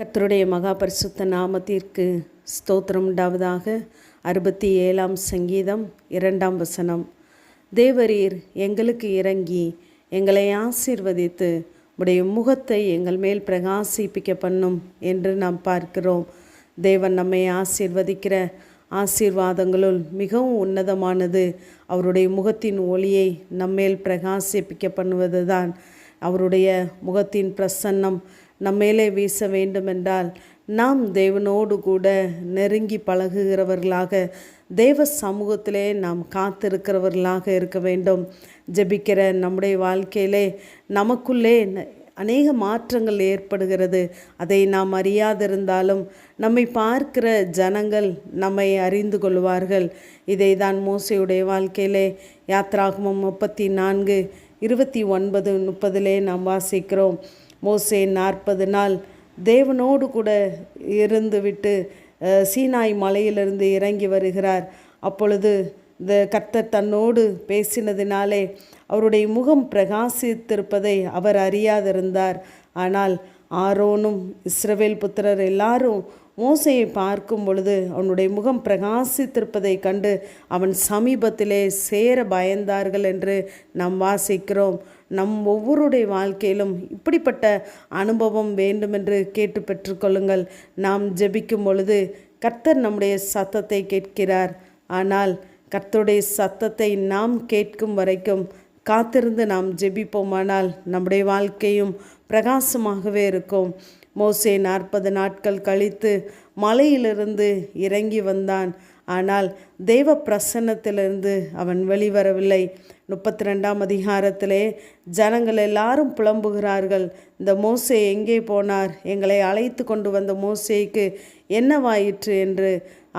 கத்தருடைய மகா பரிசுத்த நாமத்திற்கு ஸ்தோத்திரம் உண்டாவதாக. அறுபத்தி ஏழாம் சங்கீதம் இரண்டாம் வசனம். தேவரீர் எங்களுக்கு இறங்கி எங்களை ஆசீர்வதித்து உடைய முகத்தை எங்கள் மேல் பிரகாசிப்பிக்க பண்ணும் என்று நாம் பார்க்கிறோம். தேவன் நம்மை ஆசீர்வதிக்கிற ஆசீர்வாதங்களுள் மிகவும் உன்னதமானது. அவருடைய முகத்தின் ஒளியை நம்மேல் பிரகாசிப்பிக்க பண்ணுவதுதான் அவருடைய முகத்தின் பிரசன்னம். நம்மேலே வீச வேண்டுமென்றால் நாம் தேவனோடு கூட நெருங்கி பழகுகிறவர்களாக தேவ சமூகத்திலே நாம் காத்திருக்கிறவர்களாக இருக்க வேண்டும். ஜெபிக்கிற நம்முடைய வாழ்க்கையிலே நமக்குள்ளே அநேக மாற்றங்கள் ஏற்படுகிறது. அதை நாம் அறியாதிருந்தாலும் நம்மை பார்க்கிற ஜனங்கள் நம்மை அறிந்து கொள்வார்கள். இதை தான் மோசையுடைய வாழ்க்கையிலே யாத்ராகமம் முப்பத்தி நான்கு இருபத்தி ஒன்பது முப்பதிலே நாம் வாசிக்கிறோம். மோசே நாற்பது நாள் தேவனோடு கூட இருந்துவிட்டு சீனாய் மலையிலிருந்து இறங்கி வருகிறார். அப்பொழுது இந்த கர்த்தர் தன்னோடு பேசினதினாலே அவருடைய முகம் பிரகாசித்திருப்பதை அவர் அறியாதிருந்தார். ஆனால் ஆரோனும் இஸ்ரவேல் புத்திரர் எல்லாரும் மோசையை பார்க்கும் பொழுது அவனுடைய முகம் பிரகாசித்திருப்பதை கண்டு அவன் சமீபத்திலே சேர பயந்தார்கள் என்று நாம் வாசிக்கிறோம். நம் ஒவ்வொருடைய வாழ்க்கையிலும் இப்படிப்பட்ட அனுபவம் வேண்டுமென்று கேட்டு பெற்றுக்கொள்ளுங்கள் நாம் ஜெபிக்கும் பொழுது கர்த்தர் நம்முடைய சத்தத்தை கேட்கிறார். ஆனால் கர்த்தருடைய சத்தத்தை நாம் கேட்கும் வரைக்கும் காத்திருந்து நாம் ஜெபிப்போமானால் நம்முடைய வாழ்க்கையும் பிரகாசமாகவே இருக்கும். மோசே நாற்பது நாட்கள் கழித்து மலையிலிருந்து இறங்கி வந்தான். ஆனால் தேவ பிரசன்னத்திலிருந்து அவன் வெளிவரவில்லை. முப்பத்தி ரெண்டாம் அதிகாரத்திலே ஜனங்கள் எல்லாரும் புலம்புகிறார்கள். இந்த மோசே எங்கே போனார்? எங்களை அழைத்து கொண்டு வந்த மோசேக்கு என்னவாயிற்று என்று.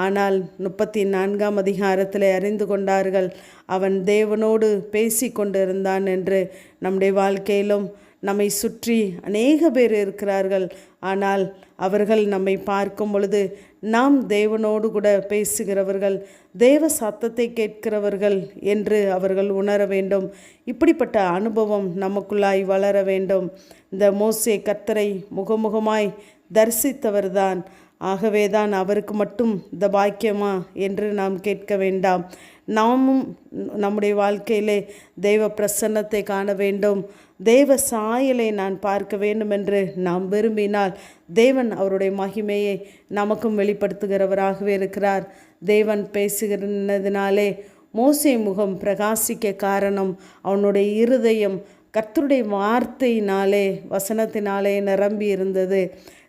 ஆனால் முப்பத்தி நான்காம் அதிகாரத்தில் அறிந்து கொண்டார்கள். அவன் தேவனோடு பேசி கொண்டிருந்தான் என்று. நம்முடைய வாழ்க்கையிலும் நம்மை சுற்றி அநேக பேர் இருக்கிறார்கள். ஆனால் அவர்கள் நம்மை பார்க்கும் பொழுது நாம் தேவனோடு கூட பேசுகிறவர்கள் தேவ சத்தத்தை கேட்கிறவர்கள் என்று அவர்கள் உணர வேண்டும். இப்படிப்பட்ட அனுபவம் நமக்குள்ளாய் வளர வேண்டும். இந்த மோசே கத்தரை முகமுகமாய் தரிசித்தவர்தான். ஆகவேதான் அவருக்கு மட்டும் இந்த பாக்கியமா என்று நாம் கேட்க வேண்டாம். நாமும் நம்முடைய வாழ்க்கையிலே தெய்வ பிரசன்னத்தை காண வேண்டும். தெய்வ சாயலை நான் பார்க்க வேண்டும் என்று நாம் விரும்பினால் தேவன் அவருடைய மகிமையை நமக்கும் வெளிப்படுத்துகிறவராகவே இருக்கிறார். தேவன் பேசுகிறதுனாலே மோசை முகம் பிரகாசிக்க காரணம் அவனுடைய இருதயம் கர்த்தருடைய வார்த்தையினாலே வசனத்தினாலே நிரம்பி இருந்தது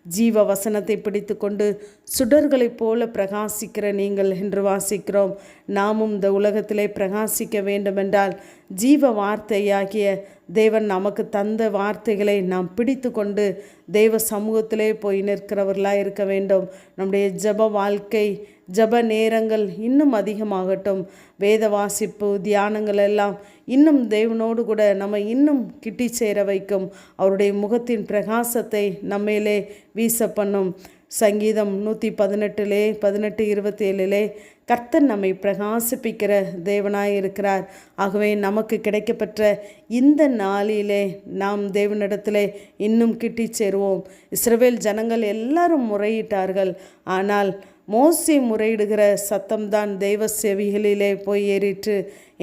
ஜீவ வசனத்தை பிடித்து கொண்டு சுடர்களைப் போல பிரகாசிக்கிற நீங்கள் என்று வாசிக்கிறோம். நாமும் இந்த உலகத்திலே பிரகாசிக்க வேண்டுமென்றால் ஜீவ வார்த்தையாகிய தேவன் நமக்கு தந்த வார்த்தைகளை நாம் பிடித்து கொண்டு தெய்வ சமூகத்திலே போய் நிற்கிறவர்களாக இருக்க வேண்டும். நம்முடைய ஜெப வாழ்க்கை ஜெப நேரங்கள் இன்னும் அதிகமாகட்டும். வேத வாசிப்பு தியானங்கள் எல்லாம் இன்னும் தேவனோடு கூட நம்ம இன்னும் கிட்டி சேர வைக்கும். அவருடைய முகத்தின் பிரகாசத்தை நம்மையிலே வீச பண்ணும் சங்கீதம் நூற்றி பதினெட்டுலே பதினெட்டு இருபத்தி ஏழிலே கர்த்தர் நம்மை பிரகாசிப்பிக்கிற தேவனாய் இருக்கிறார். ஆகவே நமக்கு கிடைக்கப்பெற்ற இந்த நாளிலே நாம் தேவனிடத்திலே இன்னும் கிட்டி சேருவோம். இஸ்ரவேல் ஜனங்கள் எல்லாரும் முறையிட்டார்கள். ஆனால் மோசி முறையிடுகிற சத்தம்தான் தெய்வ செவிகளிலே போய் ஏறிற்று.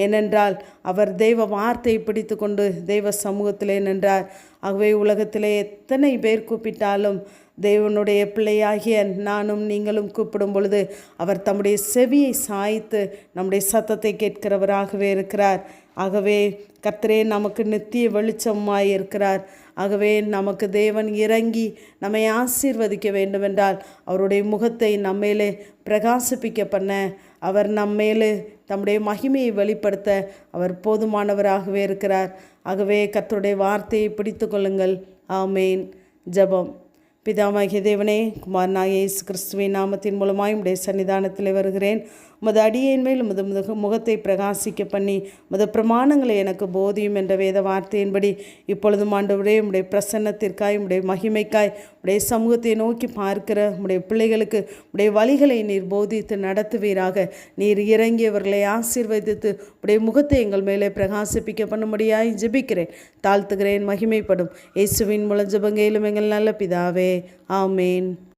ஏனென்றால் அவர் தெய்வ வார்த்தையை பிடித்து கொண்டு தெய்வ சமூகத்திலே நின்றார். ஆகவே உலகத்திலே எத்தனை பேர் கூப்பிட்டாலும் தேவனுடைய பிள்ளையாகிய நானும் நீங்களும் கூப்பிடும் பொழுது அவர் தம்முடைய செவியை சாய்த்து நம்முடைய சத்தத்தை கேட்கிறவராகவே இருக்கிறார். ஆகவே கர்த்தரே நமக்கு நித்திய வெளிச்சமாய் இருக்கிறார். ஆகவே நமக்கு தேவன் இறங்கி நம்மை ஆசீர்வதிக்க வேண்டுமென்றால் அவருடைய முகத்தை நம்மேலே பிரகாசிப்பிக்க பண்ண அவர் நம்மேலே தம்முடைய மகிமையை வெளிப்படுத்த அவர் போதுமானவராகவே இருக்கிறார். ஆகவே கர்த்தருடைய வார்த்தையை பிடித்து கொள்ளுங்கள். ஆமேன். ஜெபம். பிதாமகிய தேவனே குமார் இயேசு கிறிஸ்துவின் நாமத்தின் மூலமாய் உடைய சன்னிதானத்தில் வருகிறேன். உமது அடியேன் மேல் உமது முக- முகத்தை பிரகாசிக்க பண்ணி உமது பிரமாணங்களை எனக்கு போதியும் என்ற வேத வார்த்தையின்படி இப்பொழுதும் ஆண்டவரே உடைய பிரசன்னத்திற்காய் உடைய மகிமைக்காய் உடைய சமூகத்தை நோக்கி பார்க்கிற உடைய பிள்ளைகளுக்கு உடைய வழிகளை நீர் போதித்து நடத்துவீராக. நீர் இறங்கியவர்களை ஆசீர்வதித்து உடைய முகத்தை எங்கள் மேலே பிரகாசிப்பிக்க பண்ணும்படியாய் ஜெபிக்கிறேன். தாழ்த்துகிறேன் மகிமைப்படும். இயேசுவின் மூலம் எங்கள் நல்ல பிதாவே. ஆமேன்.